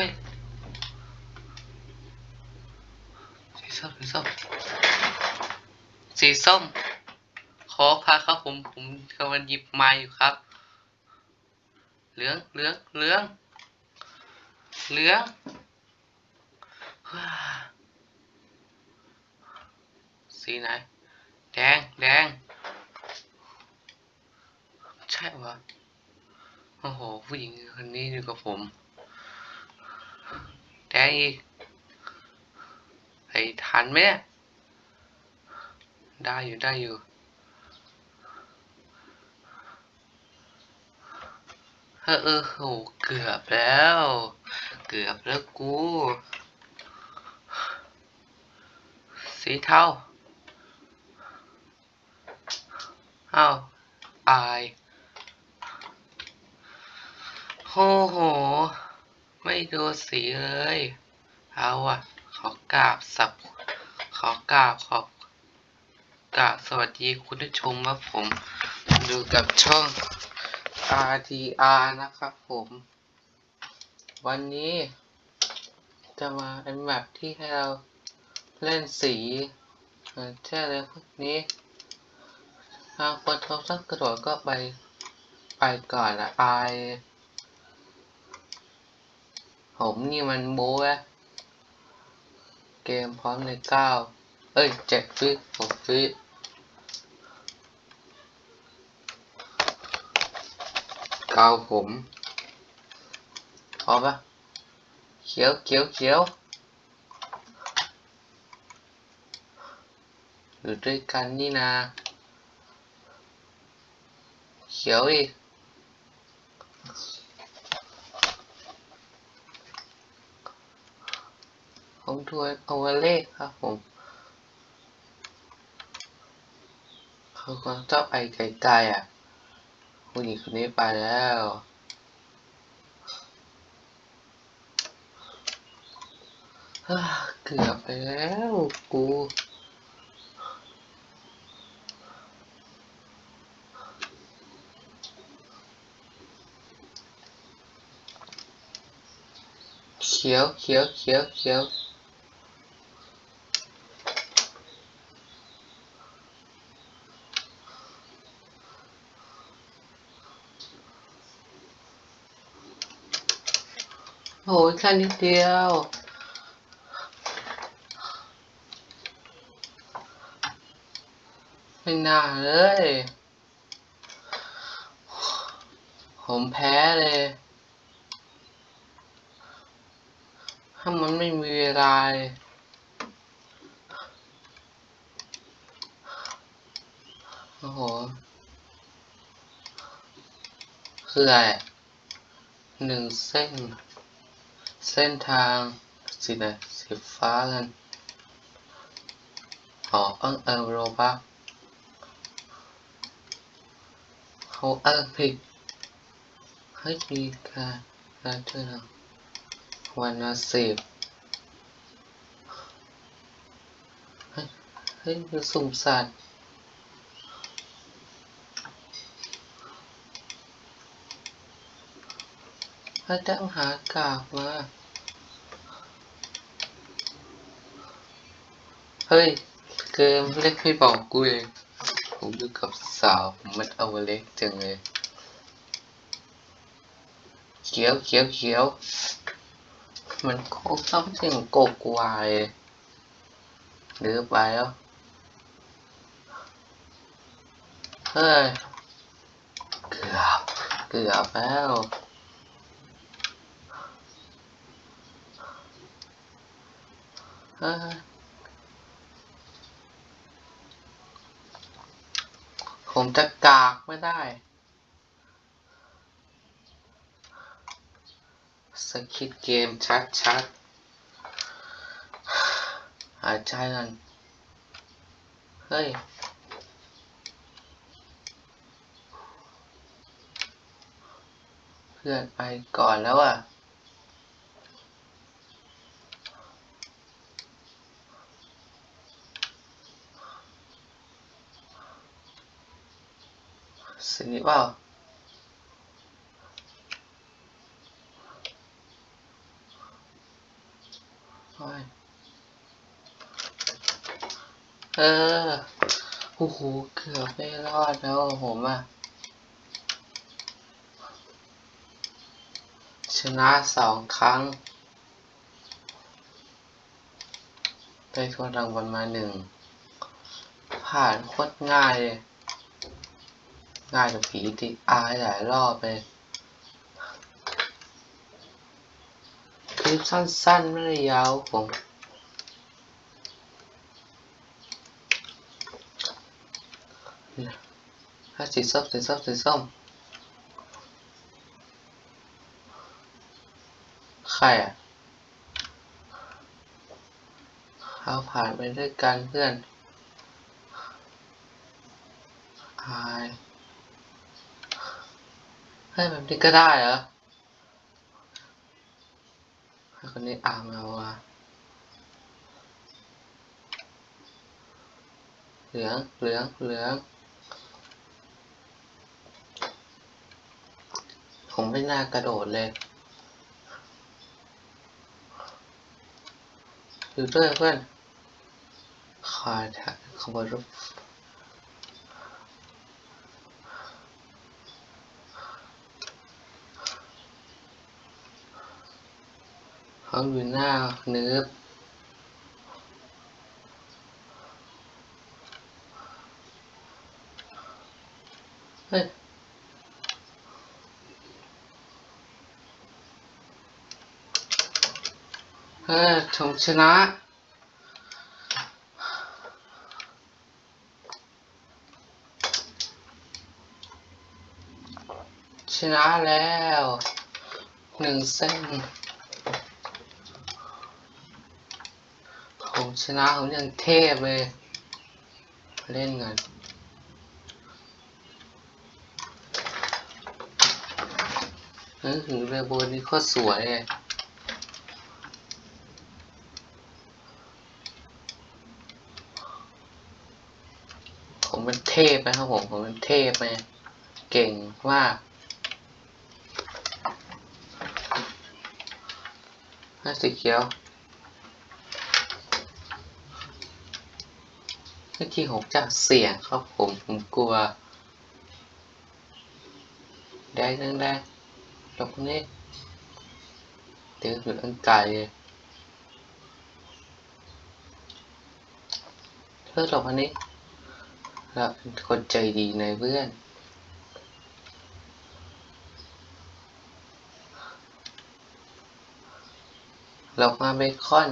ฮ้ยสีส้มสีส้มสีส้ม ขอพาครับผมผมกำลังหยิบไม้อยู่ครับ เหลืองเหลืองเหลืองเหลืองว้าสีไหน แดงแดงใช่ปะโอ้โห ผู้หญิงคนนี้อยู่กับผม แดงอีกไอ้ทันไหมเนี่ยได้อยู่ได้อยู่เออเออโหเกือบแล้ว เกือบแล้วกู สีเทาเอาอายโอ้โห ไม่ดูสีเลย เอาอะขอกราบสับ ขอกราบขอบกราบสวัสดีคุณผู้ชมครับผมดูกับช่อง RTR นะครับผม วันนี้ จะมาเป็นแบบที่ให้เราเล่นสีเอ่อแช่อะไรพวกนี้ทางคนเขาสักกระโดดก็ไป ไปก่อนละอาย ผมนี่มันโบ้ะเกมพร้อมในเก้าเอ้ยเจ็ดฟิหกฟิเก้าผมพอปะเขียวเขียวเขียวอยู่ด้วยกันนี่นาเขียวอีก ผมทวนเอาไว้เลขครับผมเขาก็ชอบไปไกลๆอะผู้หญิงคนนี้ไปแล้วเกือบไปแล้วกูเขียวเขียวเขียวเขียว โอ้ยแค่นิดเดียวไม่น่าเลย ผมแพ้เลย ถ้ามันไม่มีเวลาเลยโอ้โหคืออะไรหนึ่งเส้น เส้นทางสีไหนสีฟ้ากันอ๋อเอิงเออโรบะเขาเอิงผิดให้มีการการเตือนวันละสิบเฮ้ยเฮ้มันสุ่มสัตว์ ถ้าจะหากากมา เฮ้ย เกมเล็กไม่บอกกูเองผมอยู่กับสาวผมมันเอาเล็กจังเลย เขียวเขียวเขียว มันโคตรต้องเสียงโกกวายหรือไปแล้ว เฮ้ย เกือบ เกือบแล้ว เฮ้ย ผมจะกากไม่ได้สคิดเกมชัดชัดๆ หายใจกันเฮ้ยเพื่อนไปก่อนแล้วอะ สีเปล่าโอ้ยเออโอ้โหเกือบไม่รอดแล้วผมอะชนะสองครั้ง ได้ถ้วยรางวัลมาหนึ่ง ผ่านโคตรง่ายเลย ง่ายกว่าผีติดอายหลายรอบเลยคลิปสั้นๆ ไม่ได้ยาวผม ถ้าสีส้มสีส้มสีส้มใครอะเราผ่านไปด้วยกันเพื่อนอาย เฮ้แบบนี้ก็ได้เหรอคนนี้อ่านมาว่าเหลือง เหลือง เหลือง ผมไม่น่ากระโดดเลยอยู่ด้วยเพื่อนคอยถ่ายขบวนรถเขาอยู่หน้าเนิบเฮ้ยเออผมชนะชนะแล้วหนึ่งเส้น ผมชนะผมยังเทพเลย เล่นกันนึกถึงเรือโบนนี่โคตรสวยเลยผมเป็นเทพนะครับผม ผมเป็นเทพไหมเก่งมากน่าสีเขียว เมื่อกี้ผมจะเสี่ยงครับผมผมกลัวแดงแดงแดงหลบตรงนี้เดี๋ยวอยู่อันไกลเลยเธอหลบอันนี้เราเป็นคนใจดีในเพื่อนเรามาเบคอน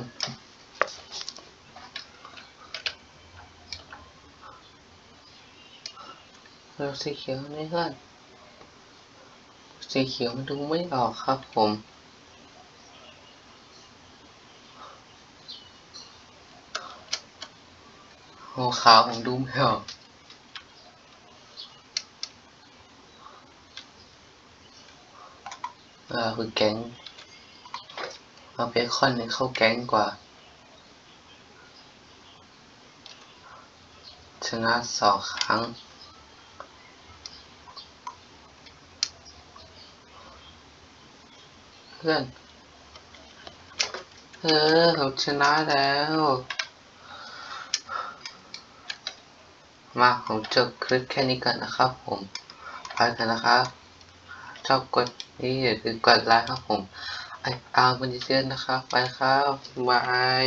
เราสีเขียวนี่เพื่อนสีเขียวมันดูไม่ออกครับผม โอ้ขาวผมดูไม่ออกเออคือแก๊งเอาเบคอนเนี่ยเข้าแก๊งกว่า ชนะสองครั้ง พื่อนเออผมชนะแล้ว มาผมจบคลิปแค่นี้ก่อนนะครับผมไปกันนะครับชอบกดนี่อย่าลืมกดไลค์ครับผมไออาร์มันเจอนะครับ ไปครับบาย